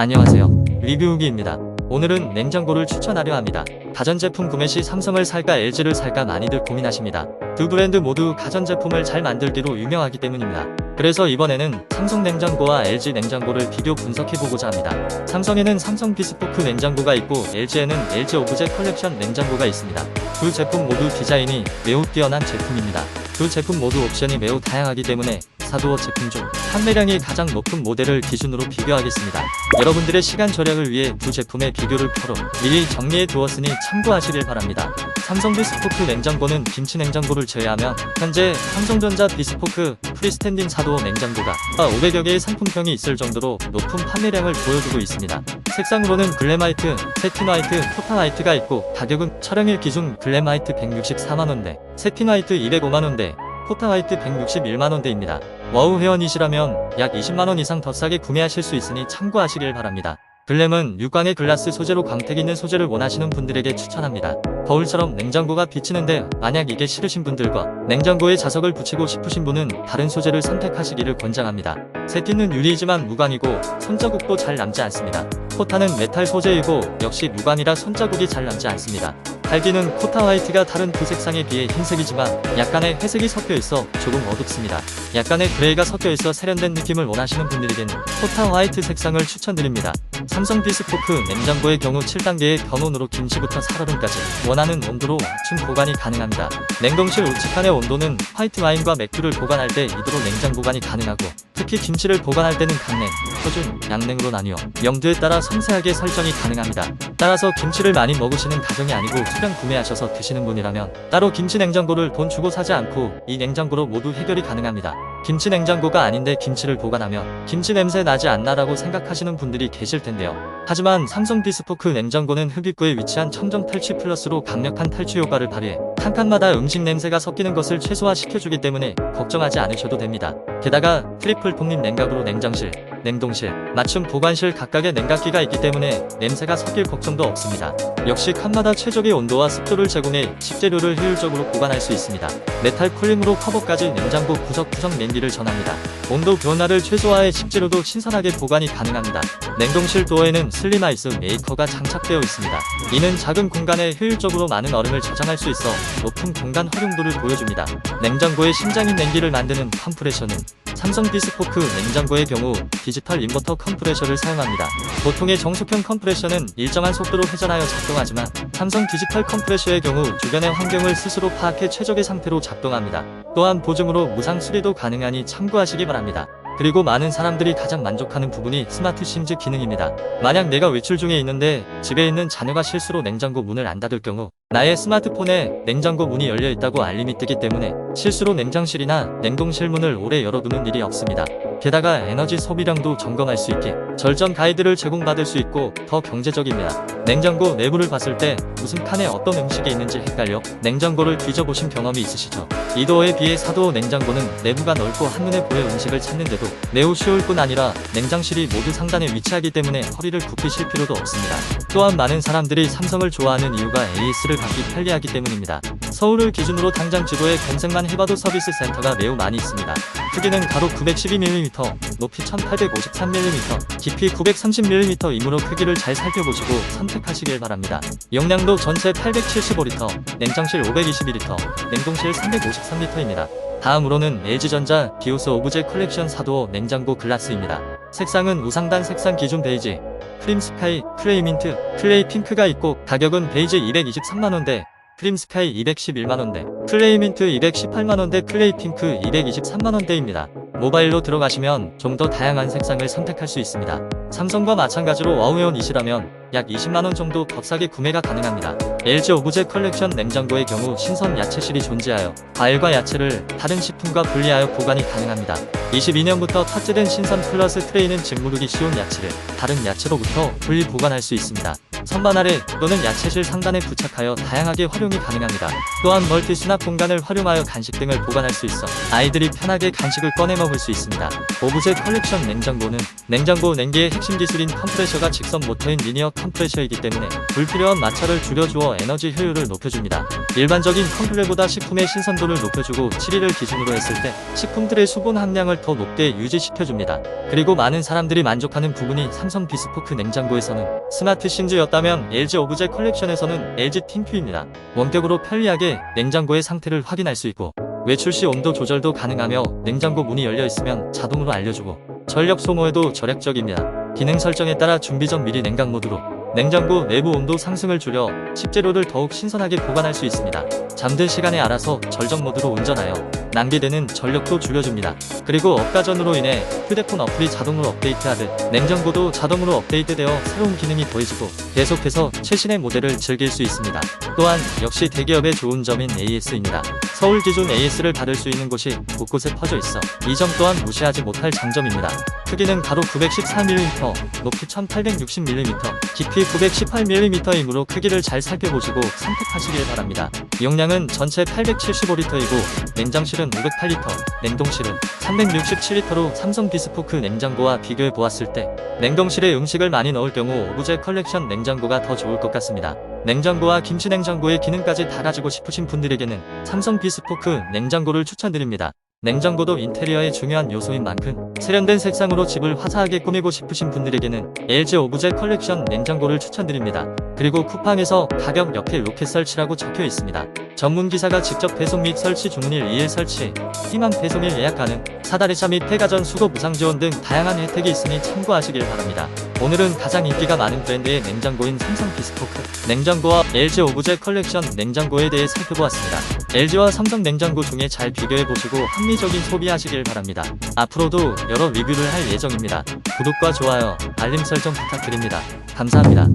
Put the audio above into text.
안녕하세요. 리뷰우기입니다. 오늘은 냉장고를 추천하려 합니다. 가전제품 구매 시 삼성을 살까 LG를 살까 많이들 고민하십니다. 두 브랜드 모두 가전제품을 잘 만들기로 유명하기 때문입니다. 그래서 이번에는 삼성 냉장고와 LG 냉장고를 비교 분석해보고자 합니다. 삼성에는 삼성 비스포크 냉장고가 있고 LG에는 LG 오브제 컬렉션 냉장고가 있습니다. 두 제품 모두 디자인이 매우 뛰어난 제품입니다. 두 제품 모두 옵션이 매우 다양하기 때문에 사도어 제품 중 판매량이 가장 높은 모델을 기준으로 비교하겠습니다. 여러분들의 시간 절약을 위해 두 제품의 비교를 표로 미리 정리해 두었으니 참고하시길 바랍니다. 삼성 비스포크 냉장고는 김치 냉장고를 제외하면 현재 삼성전자 비스포크 프리스탠딩 사도어 냉장고가 500여 개의 상품평이 있을 정도로 높은 판매량을 보여주고 있습니다. 색상으로는 글래마이트, 세틴화이트, 포타화이트가 있고 가격은 촬영일 기준 글래마이트 164만원대, 세틴화이트 205만원대, 포타화이트 161만원대입니다. 와우 회원이시라면 약 20만원 이상 더 싸게 구매하실 수 있으니 참고하시길 바랍니다. 글램은 육광의 글라스 소재로 광택 있는 소재를 원하시는 분들에게 추천합니다. 거울처럼 냉장고가 비치는데 만약 이게 싫으신 분들과 냉장고에 자석을 붙이고 싶으신 분은 다른 소재를 선택하시기를 권장합니다. 세틴은 유리이지만 무광이고 손자국도 잘 남지 않습니다. 포타는 메탈 소재이고 역시 무광이라 손자국이 잘 남지 않습니다. 달기는 포타 화이트가 다른 두 색상에 비해 흰색이지만 약간의 회색이 섞여 있어 조금 어둡습니다. 약간의 그레이가 섞여 있어 세련된 느낌을 원하시는 분들에겐 포타 화이트 색상을 추천드립니다. 삼성 비스포크 냉장고의 경우 7단계의 변온으로 김치부터 살얼음까지 원하는 온도로 맞춤 보관이 가능합니다. 냉동실 우측칸의 온도는 화이트 와인과 맥주를 보관할 때 이도로 냉장 보관이 가능하고 특히 김치를 보관할 때는 강냉, 표준, 양냉으로 나뉘어 염두에 따라 섬세하게 설정이 가능합니다. 따라서 김치를 많이 먹으시는 가정이 아니고 소량 구매하셔서 드시는 분이라면 따로 김치 냉장고를 돈 주고 사지 않고 이 냉장고로 모두 해결이 가능합니다. 김치 냉장고가 아닌데 김치를 보관하면 김치 냄새 나지 않나라고 생각하시는 분들이 계실 텐데요. 하지만 삼성 비스포크 냉장고는 흡입구에 위치한 청정 탈취 플러스로 강력한 탈취 효과를 발휘해 한 칸마다 음식 냄새가 섞이는 것을 최소화시켜주기 때문에 걱정하지 않으셔도 됩니다. 게다가 트리플 폭립 냉각으로 냉장실, 냉동실, 맞춤 보관실 각각의 냉각기가 있기 때문에 냄새가 섞일 걱정도 없습니다. 역시 칸마다 최적의 온도와 습도를 제공해 식재료를 효율적으로 보관할 수 있습니다. 메탈 쿨링으로 커버까지 냉장고 구석구석 냉기를 전합니다. 온도 변화를 최소화해 식재료도 신선하게 보관이 가능합니다. 냉동실 도어에는 슬림 아이스 메이커가 장착되어 있습니다. 이는 작은 공간에 효율적으로 많은 얼음을 저장할 수 있어 높은 공간 활용도를 보여줍니다. 냉장고의 심장인 냉기를 만드는 컴프레셔는 삼성 비스포크 냉장고의 경우 디지털 인버터 컴프레셔를 사용합니다. 보통의 정속형 컴프레셔는 일정한 속도로 회전하여 작동하지만 삼성 디지털 컴프레셔의 경우 주변의 환경을 스스로 파악해 최적의 상태로 작동합니다. 또한 보증으로 무상 수리도 가능하니 참고하시기 바랍니다. 그리고 많은 사람들이 가장 만족하는 부분이 스마트 심즈 기능입니다. 만약 내가 외출 중에 있는데 집에 있는 자녀가 실수로 냉장고 문을 안 닫을 경우 나의 스마트폰에 냉장고 문이 열려 있다고 알림이 뜨기 때문에 실수로 냉장실이나 냉동실 문을 오래 열어두는 일이 없습니다. 게다가 에너지 소비량도 점검할 수 있게 절전 가이드를 제공받을 수 있고 더 경제적입니다. 냉장고 내부를 봤을 때 무슨 칸에 어떤 음식이 있는지 헷갈려 냉장고를 뒤져보신 경험이 있으시죠? 이도어에 비해 사도어 냉장고는 내부가 넓고 한눈에 보여 음식을 찾는데도 매우 쉬울 뿐 아니라 냉장실이 모두 상단에 위치하기 때문에 허리를 굽히실 필요도 없습니다. 또한 많은 사람들이 삼성을 좋아하는 이유가 AS를 받기 편리하기 때문입니다. 서울을 기준으로 당장 지도에 검색만 해봐도 서비스 센터가 매우 많이 있습니다. 크기는 가로 912mm, 높이 1853mm, 깊이 930mm이므로 크기를 잘 살펴보시고 선택 하시길 바랍니다. 용량도 전체 875리터, 냉장실 522리터, 냉동실 353리터입니다. 다음으로는 LG전자 비오스 오브제 컬렉션 사도어 냉장고 글라스입니다. 색상은 우상단 색상 기준 베이지, 크림 스카이, 클레이 민트, 클레이 핑크가 있고 가격은 베이지 223만원대, 크림 스카이 211만원대, 클레이 민트 218만원대, 클레이 핑크 223만원대입니다. 모바일로 들어가시면 좀 더 다양한 색상을 선택할 수 있습니다. 삼성과 마찬가지로 와우회원이시라면 약 20만원 정도 더 싸게 구매가 가능합니다. LG 오브제 컬렉션 냉장고의 경우 신선 야채실이 존재하여 과일과 야채를 다른 식품과 분리하여 보관이 가능합니다. 22년부터 탑재된 신선 플러스 트레이는 짓무르기 쉬운 야채를 다른 야채로부터 분리 보관할 수 있습니다. 선반 아래 또는 야채실 상단에 부착하여 다양하게 활용이 가능합니다. 또한 멀티 수납 공간을 활용하여 간식 등을 보관할 수 있어 아이들이 편하게 간식을 꺼내 먹을 수 있습니다. 오브제 컬렉션 냉장고는 냉장고 냉기의 핵심 기술인 컴프레셔가 직선 모터인 리니어 컴프레셔이기 때문에 불필요한 마찰을 줄여주어 에너지 효율을 높여줍니다. 일반적인 컴프레보다 식품의 신선도를 높여주고 7일을 기준으로 했을 때 식품들의 수분 함량을 더 높게 유지시켜줍니다. 그리고 많은 사람들이 만족하는 부분이 삼성 비스포크 냉장고에서는 스마트 신즈였다 면 LG 오브제 컬렉션에서는 LG 팅큐입니다. 원격으로 편리하게 냉장고의 상태를 확인할 수 있고 외출 시 온도 조절도 가능하며 냉장고 문이 열려 있으면 자동으로 알려주고 전력 소모에도 절약적입니다. 기능 설정에 따라 준비 전 미리 냉각 모드로 냉장고 내부 온도 상승을 줄여 식재료를 더욱 신선하게 보관할 수 있습니다. 잠든 시간에 알아서 절전 모드로 운전하여 낭비되는 전력도 줄여줍니다. 그리고 업가전으로 인해 휴대폰 어플이 자동으로 업데이트하듯 냉장고도 자동으로 업데이트되어 새로운 기능이 더해지고 계속해서 최신의 모델을 즐길 수 있습니다. 또한 역시 대기업의 좋은 점인 AS입니다. 서울 기준 AS를 받을 수 있는 곳이 곳곳에 퍼져 있어 이 점 또한 무시하지 못할 장점입니다. 크기는 가로 914mm, 높이 1860mm, 깊이 918mm이므로 크기를 잘 살펴보시고 선택하시길 바랍니다. 용량은 전체 875리터이고 냉장실은 508리터, 냉동실은 367리터로 삼성 비스포크 냉장고와 비교해 보았을 때 냉동실에 음식을 많이 넣을 경우 오브제 컬렉션 냉장고가 더 좋을 것 같습니다. 냉장고와 김치 냉장고의 기능까지 다 가지고 싶으신 분들에게는 삼성 비스포크 냉장고를 추천드립니다. 냉장고도 인테리어의 중요한 요소인 만큼 세련된 색상으로 집을 화사하게 꾸미고 싶으신 분들에게는 LG 오브제 컬렉션 냉장고를 추천드립니다. 그리고 쿠팡에서 가격 옆에 로켓 설치라고 적혀 있습니다. 전문 기사가 직접 배송 및 설치 주문일 2일 설치, 희망 배송일 예약 가능, 사다리차 및 폐가전 수거 무상 지원 등 다양한 혜택이 있으니 참고하시길 바랍니다. 오늘은 가장 인기가 많은 브랜드의 냉장고인 삼성 비스포크 냉장고와 LG 오브제 컬렉션 냉장고에 대해 살펴보았습니다. LG와 삼성 냉장고 중에 잘 비교해보시고 합리적인 소비하시길 바랍니다. 앞으로도 여러 리뷰를 할 예정입니다. 구독과 좋아요, 알림 설정 부탁드립니다. 감사합니다.